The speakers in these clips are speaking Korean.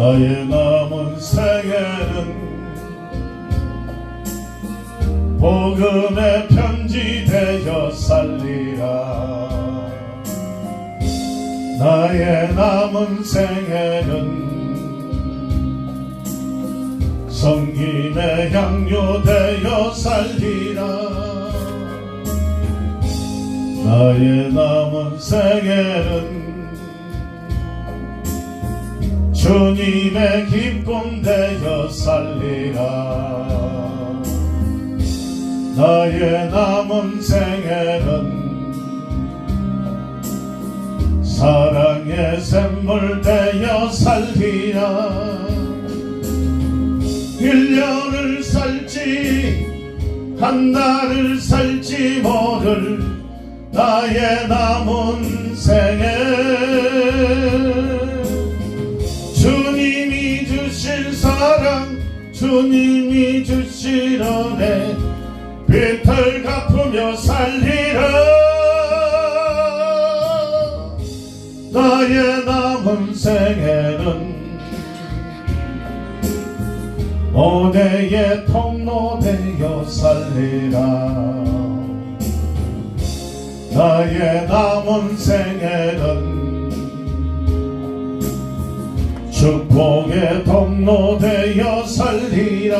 나의 남은 생애는 복음의 편지 되어 살리라. 나의 남은 생애는 성김의 향유 되어 살리라. 나의 남은 생애는 주님의 기쁨 되어 살리라. 나의 남은 생애는 사랑의 샘물 되어 살리라. 일년을 살지 한 달을 살지 모를 나의 남은 생애 주님이 은혜 빚을 갚으며 살리라. 나의 남은 생애는 은혜의 통로 되어 살리라. 나의 남은 생애는 축복의 통로 되어 살리라.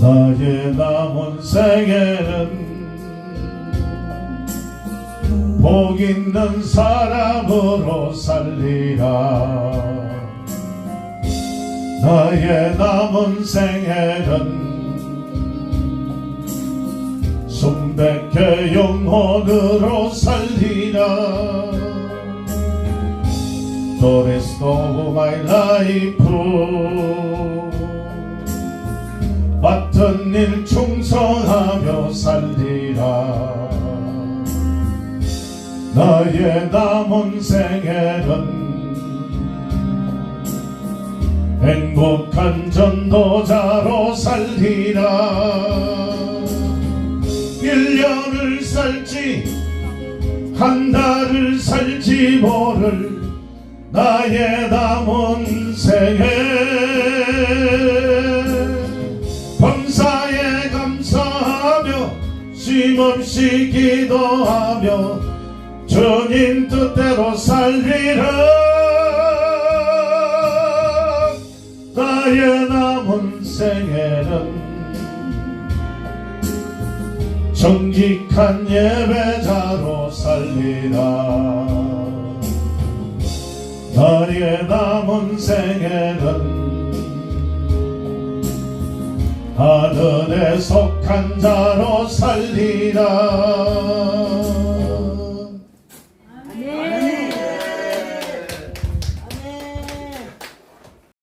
나의 남은 생애는 복 있는 사람으로 살리라. 나의 남은 생애는 순백의 영혼으로 살리라 The rest of my life. 맡은 일 충성하며 살리라. 나의 남은 생애는 행복한 전도자로 살리라. 일년을 살지 한 달을 살지 모를 나의 남은 생애. 범사에 감사하며 쉼없이 기도하며 주님 뜻대로 살리라. 나의 남은 생애는 정직한 예배자로 살리라 나의 남은 생애는 하늘에 속한 자로 살리라